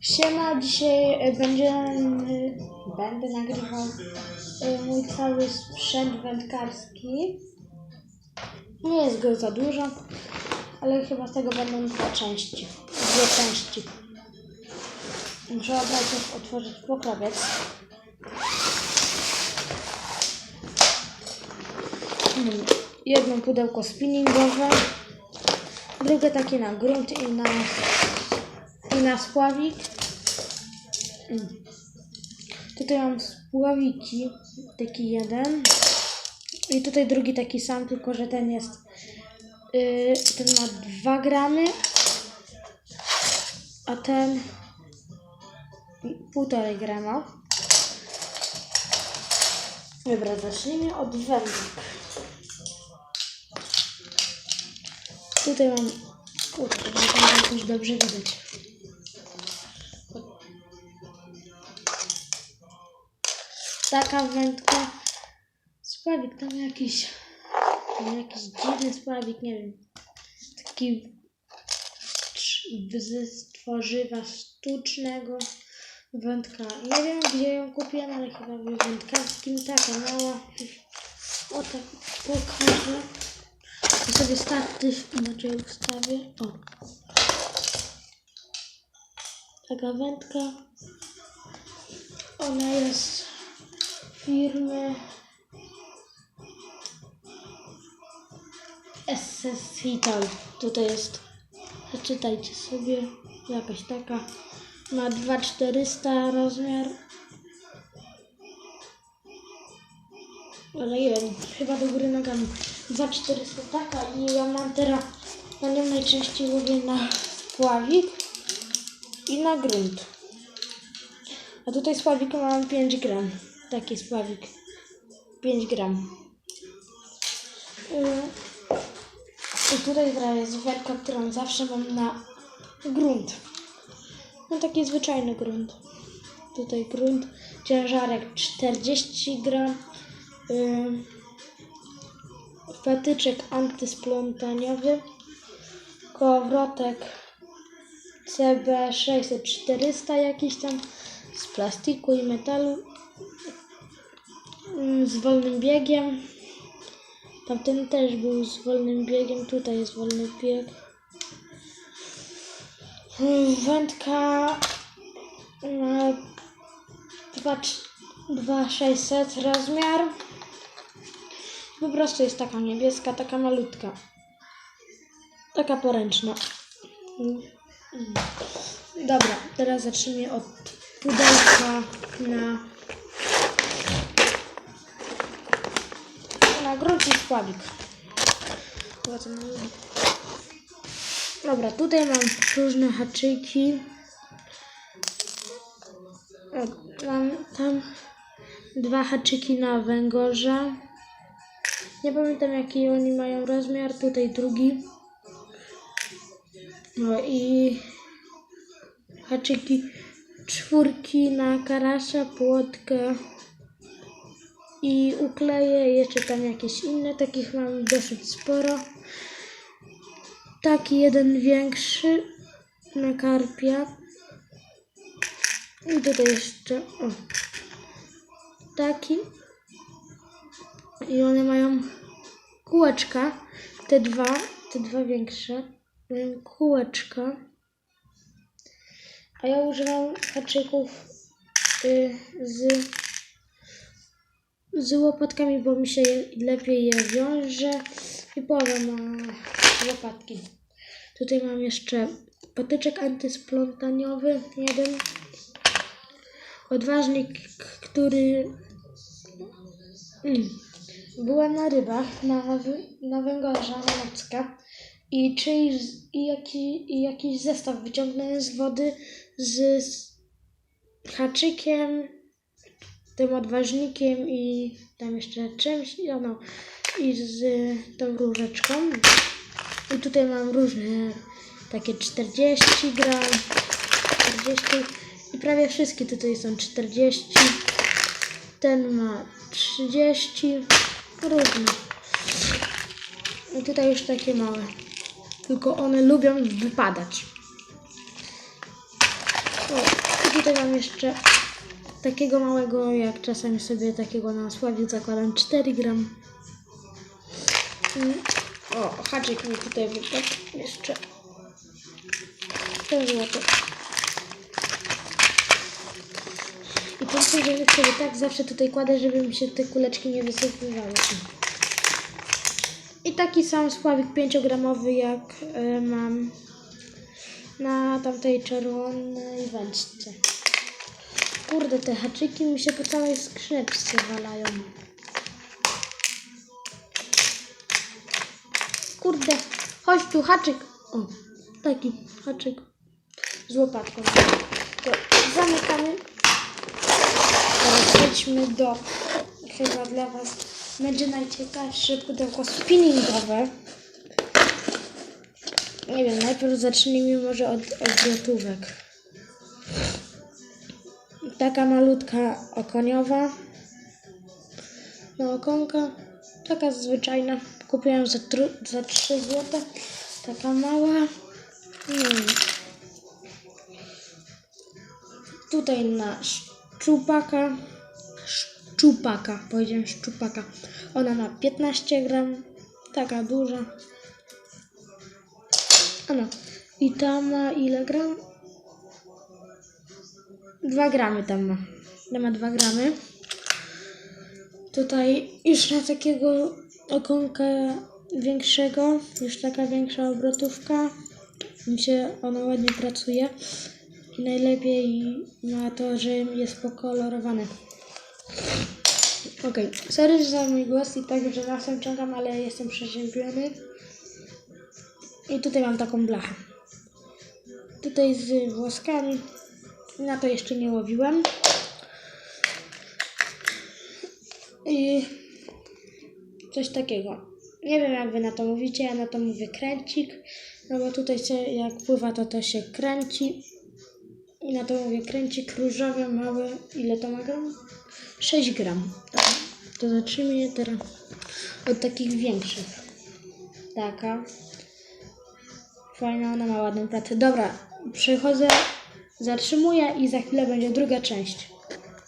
Siema, dzisiaj e, będziemy, będę nagrywał e, mój cały sprzęt wędkarski. Nie jest go za dużo, ale chyba z tego będą dwie części. Dwie części. Muszę najpierw otworzyć pokrowiec. Hmm, Jedno pudełko spinningowe, drugie takie na grunt i na, i na spławik. Tutaj mam spławiki, taki jeden. I tutaj drugi taki sam, tylko że ten jest, yy, ten ma 2 gramy, a ten półtorej grama. Dobra, zacznijmy od wędek. Tutaj mam, żeby tam jakoś dobrze widać. Taka wędka. Spławik tam jakiś, tam jakiś dziwny spławik, nie wiem. Taki z tworzywa sztucznego. Wędka. Nie wiem gdzie ją kupiłem, ale chyba w wędkarskim. Taka mała. O tak pokażę. Ja sobie statyw inaczej ustawię. O. Taka wędka. Ona jest firmy SS Hital. Tutaj jest. Przeczytajcie sobie. Jakaś taka. Ma 2400 rozmiar. Ale nie wiem, chyba do góry nogami. 2400 taka i ja mam teraz na nią najczęściej łowię na spławik i na grunt. A tutaj spławika mam 5 gram. Taki spławik. 5 gram. Yy, I tutaj jest werka, którą zawsze mam na grunt. No taki zwyczajny grunt. Tutaj grunt. Ciężarek 40 gram. Yy, patyczek antysplątaniowy. Kołowrotek CB 600-400 jakiś tam z plastiku i metalu Z wolnym biegiem. Tamten też był z wolnym biegiem. Tutaj jest wolny bieg. Mm, Wędka ma 2600 rozmiar. Po prostu jest taka niebieska, taka malutka. Taka poręczna. Dobra, teraz zacznijmy od pudełka na na grunt Dobra, tutaj mam różne haczyki. O, Mam tam dwa haczyki na węgorza. Nie pamiętam jaki oni mają rozmiar. Tutaj drugi. No i haczyki czwórki na karasza, płotkę i ukleję jeszcze tam jakieś inne, takich mam dosyć sporo. Taki jeden większy na karpia. I tutaj jeszcze o, taki. I one mają kółeczka, te dwa, te dwa większe, mają kółeczka. A ja używam haczyków y, z z łopatkami, bo mi się lepiej je wiąże i połowę ma łopatki. Tutaj mam jeszcze patyczek antysplątaniowy, jeden. Odważnik, który mm, byłem na rybach, na, na węgorza, na i, czyjś, i, jaki, i jakiś zestaw wyciągnąłem z wody z haczykiem, tym odważnikiem i tam jeszcze czymś, i no, i z tą różeczką. I tutaj mam różne takie 40 gram, 40 i prawie wszystkie tutaj są 40. Ten ma 30, różne. I tutaj już takie małe. Tylko one lubią wypadać. O, i tutaj mam jeszcze takiego małego, jak czasami sobie takiego na sławiu zakładam 4 gram. Mm. O, haczyk mi tutaj wypadł jeszcze. To złoto. I pomyślę, że sobie tak zawsze tutaj kładę, żeby mi się te kuleczki nie wysypywały. I taki sam spławik 5-gramowy jak y, mam na tamtej czerwonej wędce. Kurde, te haczyki mi się po całej skrzyneczce walają. Kurde, chodź tu, haczyk. O, taki haczyk z łopatką. To zamykamy. Teraz przejdźmy do chyba dla Was będzie najciekawsze pudełko spinningowe. Nie wiem, najpierw zacznijmy może od, od gotówek. Taka malutka okoniowa. No okonka, taka zwyczajna. Kupiłam za, tru- za 3 zł. Taka mała. Hmm. Tutaj na szczupaka. Szczupaka, powiedziałem szczupaka. Ona ma 15 gram. Taka duża. Ano. I ta ma ile gram? 2 gramy tam ma. Ta ma 2 gramy. Tutaj już na takiego okonka większego, już taka większa obrotówka. Mi się ona ładnie pracuje. I najlepiej ma to, że jest pokolorowane. Okej, sorry za mój głos i tak, że nosem ciągam, ale jestem przeziębiony. I tutaj mam taką blachę. Tutaj z włoskami. Na to jeszcze nie łowiłem. I coś takiego. Nie wiem jak wy na to mówicie, ja na to mówię kręcik. No bo tutaj się, jak pływa to to się kręci. I na to mówię kręcik różowy, mały. Ile to ma gram? 6 gram. Dobra. To zacznijmy teraz od takich większych. Taka. Fajna, ona ma ładną pracę. Dobra, przechodzę, zatrzymuję i za chwilę będzie druga część.